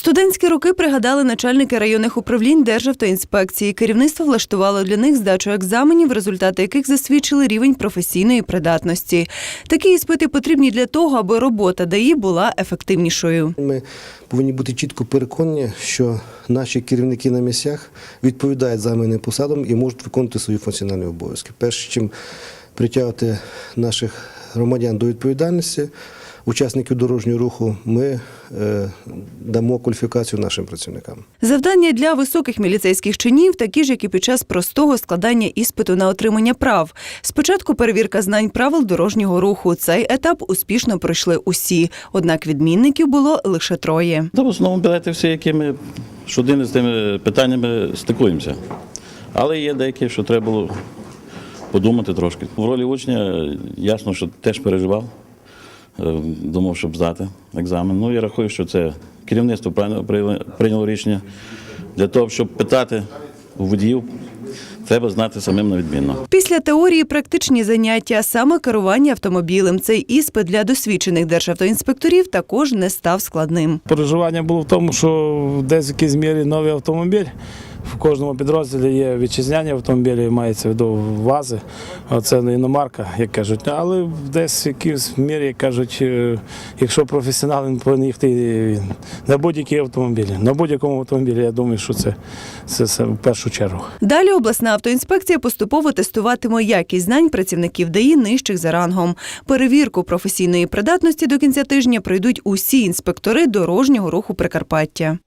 Студентські роки пригадали начальники районних управлінь Державтоінспекції. Керівництво влаштувало для них здачу екзаменів, результати яких засвідчили рівень професійної придатності. Такі іспити потрібні для того, аби робота ДАІ була ефективнішою. Ми повинні бути чітко переконані, що наші керівники на місцях відповідають займаним посадам і можуть виконувати свої функціональні обов'язки. Перш чим притягувати наших громадян до відповідальності, учасників дорожнього руху, ми е, дамо кваліфікацію нашим працівникам. Завдання для високих міліцейських чинів такі ж, як і під час простого складання іспиту на отримання прав. Спочатку перевірка знань правил дорожнього руху. Цей етап успішно пройшли усі. Однак відмінників було лише троє. Та в основному білети всі, які ми щоденно з тими питаннями стикуємося. Але є деякі, що треба було подумати трошки. В ролі учня ясно, що теж переживав, думав, щоб здати екзамен. Ну, я рахую, що це керівництво прийняло рішення для того, щоб питати у водіїв, треба знати самим на відмінно. Після теорії практичні заняття, саме керування автомобілем. Цей іспит для досвідчених державтоінспекторів також не став складним. Переживання було в тому, що десь в якійсь мірі новий автомобіль. В кожному підрозділі є вітчизняні автомобілі, мається в виду ВАЗи. Це не іномарка, як кажуть. Але десь в якійсь мірі як кажуть, е, якщо професіонал він повинен їхати на будь-якій автомобілі. На будь-якому автомобілі, я думаю, що це, це, це в першу чергу. Далі обласна автоінспекція поступово тестуватиме якість знань працівників ДАІ нижчих за рангом. Перевірку професійної придатності до кінця тижня пройдуть усі інспектори дорожнього руху Прикарпаття.